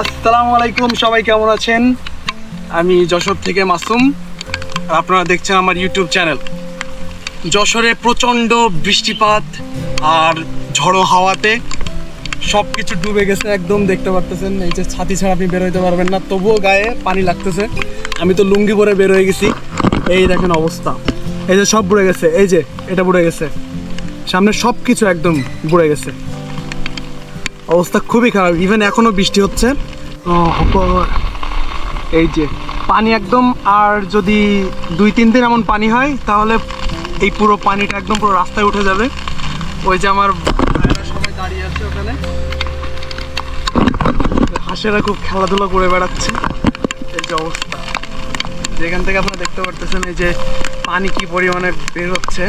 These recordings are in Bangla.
আসসালামু আলাইকুম, সবাই কেমন আছেন? আমি যশোর থেকে মাসুম আপনারা দেখছেন আমার ইউটিউব চ্যানেল যশোরে প্রচণ্ড বৃষ্টিপাত আর ঝড়ো হাওয়াতে সব কিছু ডুবে গেছে, একদম দেখতে পারতেছেন। এই যে ছাতি ছাড়া আপনি বেরোতে পারবেন না, তবুও গায়ে পানি লাগতেছে। আমি তো লুঙ্গি পরে বের হয়ে গেছি। এই দেখেন অবস্থা। এই যে সব বুড়ে গেছে, এই যে এটা বুড়ে গেছে। সামনে সব কিছু একদম বুড়ে গেছে। অবস্থা খুবই খারাপ ইভেন এখনও বৃষ্টি হচ্ছে। ও, এই যে পানি একদম আর যদি দুই তিন দিন এমন পানি হয় তাহলে এই পুরো পানিটা একদম পুরো রাস্তায় উঠে যাবে। ওই যে আমার সবাই দাঁড়িয়ে আছে ওখানে। হাঁসেরা খুব খেলাধুলা করে বেড়াচ্ছে। এই যে অবস্থা। যেখান থেকে আপনারা দেখতে পারতেছেন এই যে পানি কি পরিমাণে বের হচ্ছে।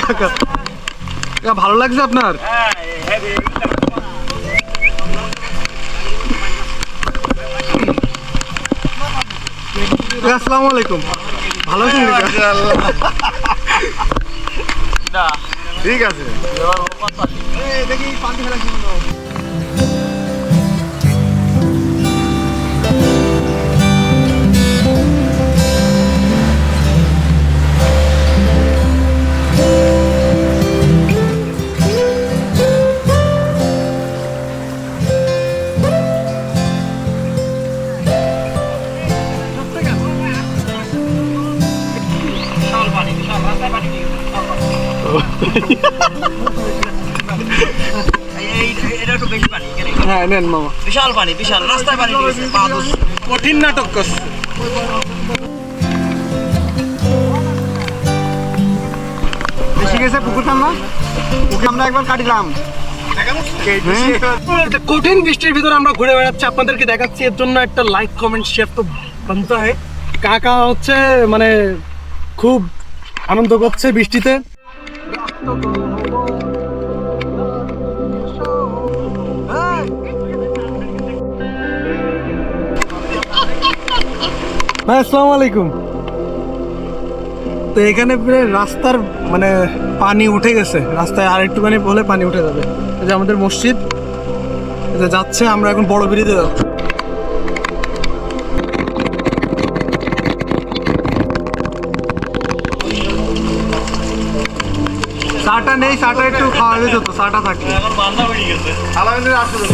কাকা, ভালো লাগছে আপনার? আসসালামু আলাইকুম। ভালো আছেন ঠিক আছে। দেখি পানি ফেলা কঠিন নাটক করছে কঠিন বৃষ্টির ভিতরে আমরা ঘুরে বেড়াচ্ছি। আপনাদেরকে দেখাচ্ছি, এর জন্য একটা লাইক কমেন্ট শেয়ার তো বানতে হয়। কাকা হচ্ছে মানে খুব আনন্দ করছে বৃষ্টিতে। ভাই, আসসালামু আলাইকুম। তো এখানে রাস্তার মানে পানি উঠে গেছে। রাস্তায় আর একটুখানি বলে পানি উঠে যাবে। এই যে আমাদের মসজিদ। যে যাচ্ছে, আমরা এখন বড় বিড়িতে যাব নেই চাটা একটু খাওয়া যেত আলামিনের আসলে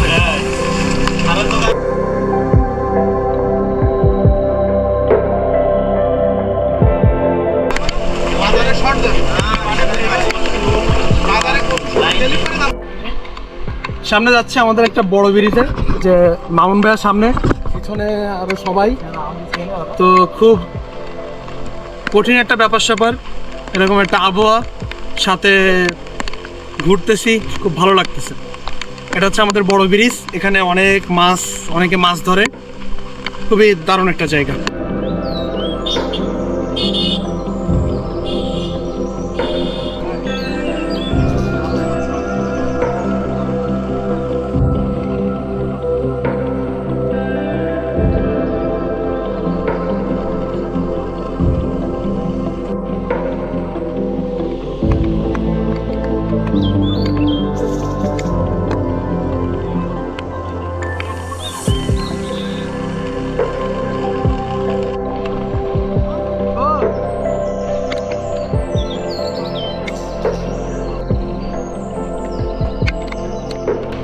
সামনে যাচ্ছে আমাদের একটা বড় ব্রিজে যে মামুন ভাইয়ের সামনে, পিছনে আরও সবাই। তো খুব কঠিন একটা ব্যাপার স্যাপার এরকম একটা আবহাওয়া। সাথে ঘুরতেছি, খুব ভালো লাগতেছে। এটা হচ্ছে আমাদের বড় ব্রিজ, এখানে অনেক মাছ, অনেকে মাছ ধরে। খুবই দারুণ একটা জায়গা।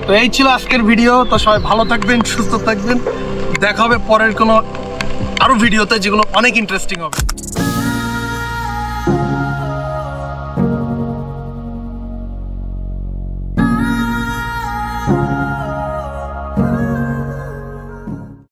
তো এই ছিল আজকের ভিডিও তো সবাই ভালো থাকবেন, সুস্থ থাকবেন। দেখা হবে পরের কোনো আরও ভিডিওতে যেগুলো অনেক ইন্টারেস্টিং হবে।